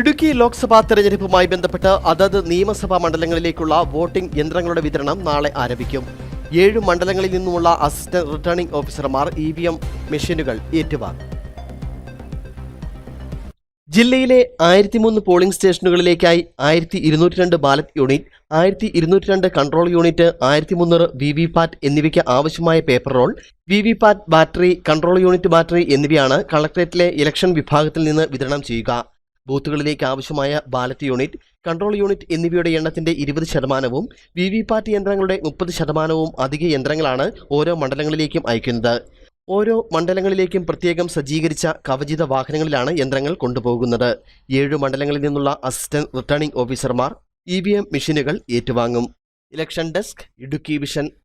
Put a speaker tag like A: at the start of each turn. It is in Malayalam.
A: ഇടുക്കി ലോക്സഭാ തെരഞ്ഞെടുപ്പുമായി ബന്ധപ്പെട്ട് അതത് നിയമസഭാ മണ്ഡലങ്ങളിലേക്കുള്ള വോട്ടിംഗ് യന്ത്രങ്ങളുടെ വിതരണം നാളെ ആരംഭിക്കും ഏഴ് മണ്ഡലങ്ങളിൽ നിന്നുമുള്ള അസിസ്റ്റന്റ് റിട്ടേണിംഗ് ഓഫീസർമാർ ഇ വി എം മെഷീനുകൾ ഏറ്റുവാങ്ങും ജില്ലയിലെ ആയിരത്തി മൂന്ന് പോളിംഗ് സ്റ്റേഷനുകളിലേക്കായി ആയിരത്തി ഇരുന്നൂറ്റി രണ്ട് ബാലറ്റ് യൂണിറ്റ് ആയിരത്തി ഇരുന്നൂറ്റി രണ്ട് കൺട്രോൾ യൂണിറ്റ് ആയിരത്തി മുന്നൂറ് വി വി പാറ്റ് എന്നിവയ്ക്ക് ആവശ്യമായ paper roll V V PAT battery control unit battery എന്നിവയാണ് കളക്ടറേറ്റിലെ ഇലക്ഷൻ വിഭാഗത്തിൽ നിന്ന് വിതരണം ചെയ്യുക ബൂത്തുകളിലേക്ക് ആവശ്യമായ ബാലറ്റ് യൂണിറ്റ് കൺട്രോൾ യൂണിറ്റ് എന്നിവയുടെ എണ്ണത്തിന്റെ ഇരുപത് ശതമാനവും വി വി പാറ്റ് യന്ത്രങ്ങളുടെ മുപ്പത് ശതമാനവും അധിക യന്ത്രങ്ങളാണ് ഓരോ മണ്ഡലങ്ങളിലേക്കും അയക്കുന്നത് ഓരോ മണ്ഡലങ്ങളിലേക്കും പ്രത്യേകം സജ്ജീകരിച്ച കവചിത വാഹനങ്ങളിലാണ് യന്ത്രങ്ങൾ കൊണ്ടുപോകുന്നത് ഏഴു മണ്ഡലങ്ങളിൽ നിന്നുള്ള അസിസ്റ്റന്റ് റിട്ടേണിംഗ് ഓഫീസർമാർ ഇ വി എം മെഷീനുകൾ ഏറ്റുവാങ്ങും ഇലക്ഷൻ ഡെസ്ക് ഇടുക്കി വിഷൻ